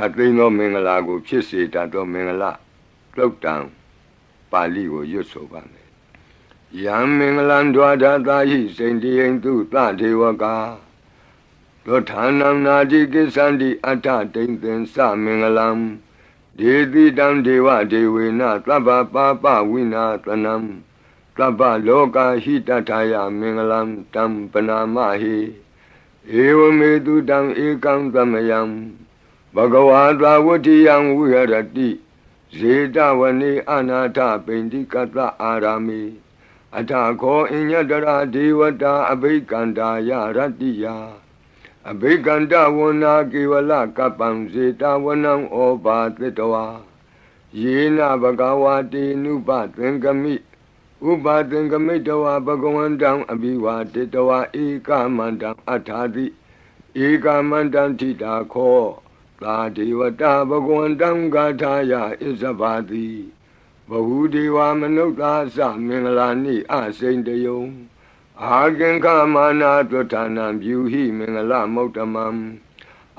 ခတ်သိမ်းသောမင်္ဂလာကို ဖြစ်စေတတ်သောမင်္ဂလာတုတ်တံပါဠိကိုရွတ်ဆိုပါမယ်ယံမင်္ဂလံဒွါဒတာဟိစိန်တိယံသူသဒေဝကာသောဌာနံနာတိကိစ္ဆန္တိအတ္ထတိန်သင်္သမင်္ဂလံဒေတိတံဒေဝဒေဝေနသဗ္ဗပါပဝိနာသနံသဗ္ဗလောကဟိတထာယမင်္ဂလံတံပနာမဟိဧဝမေတုတံဧကံသမယံ ဘဂဝါသာဝတိယံဝိဟရတိဇေတဝနေအနာထပိန္တိကတအာရာမိအထခောအညတရာဒေဝတာအဘိကန္တာယရတ္တိယအဘိကန္တဝနာကေဝလကပ္ပံဇေတဝနံဩဘာသတ္တဝါယေနဘဂဝါတေနုပသင်္ကမိဥပါသင်္ကမိတဝါဘဂဝန္တံအဘိဝါတေတဝါဧကမန္တံအထာတိဧကမန္တံထိတာခော သာဒေဝတာဘဂဝန္တံဂါထာယဣဇဘာတိဘဝုဒေဝမနုဿာသမင်္ဂလာနိအစိန်တယုံအာကင်္ခမာနာသွဌာနံဗျူဟိမင်္ဂလမௌတမံ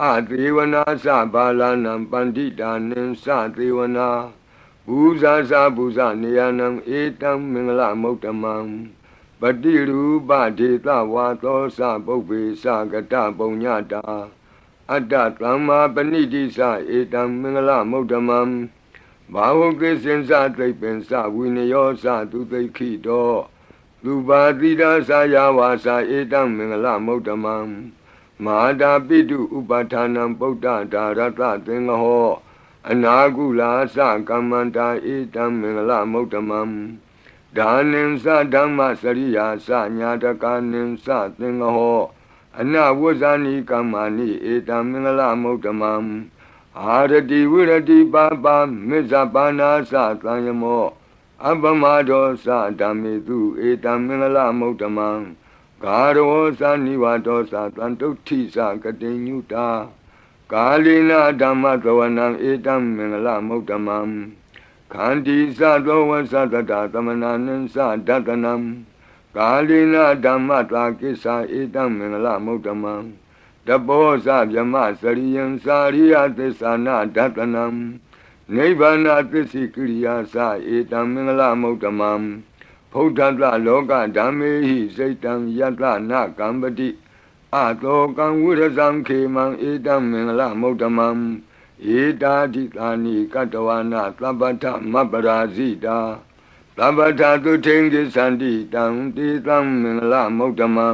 အသေဝနာသဘာလနံပန္တိတာနင်္စသေဝနာဘူဇာသဘူဇနေယနံဧတံမင်္ဂလမௌတမံပတိရူပဒေသဝါသောသပုပ္ပေသကတပုံညတာ အတ္တသမ္မာပဏိတိသဧတံမင်္ဂလမௌတမံဘာဝကိစင်္စသိပ္ပင်္စဝိနယောသသူသိခိတောလူပါတိဒာသာယဝါစာဧတံမင်္ဂလမௌတမံမဟာတာပိတုဥပဌာနံပုဒ္ဒဒါရတသင်္ဃဟောအနာကုလာသကမ္မန္တာဧတံမင်္ဂလမௌတမံဒါနင်္စဓမ္မစရိယာသညာတကနင်္စသင်္ဃဟော အနဝဇ္ဇာနိကမ္မာနိဧတံမင်္ဂလမௌတမံအာရတိဝိရတိပါပါမေဇပါနာသသံယမောအပမဒောသဓမ္မေတုဧတံမင်္ဂလမௌတမံဂါရောသနိဝတောသတန်တုဋ္ဌိသကတိညုတာကာလိနာဓမ္မသဝနံဧတံမင်္ဂလမௌတမံခန္တီသသောဝသတတသမနာနံသဒတနံ ကာလိနာဓမ္မတာကိစ္ဆာဧတံမင်္ဂလမௌတမံတဘောဇဗြမစရိယံစာရိယသစ္ဆာနာဒတနံနိဗ္ဗာနသစ္စိကိရိယာသဧတံမင်္ဂလမௌတမံဖုဒ္ဓတလောကဓမ္မေဟိစိတ်တံယတနာကံပတိအတောကံဝိရဇံခေမံဧတံမင်္ဂလမௌတမံဧတာတိသာနိကတဝနာသဗ္ဗထမပရာဇိတာ သဗ္ဗထသုထိန်ကိသန္တိတံတိသံမင်္ဂလမௌတမံ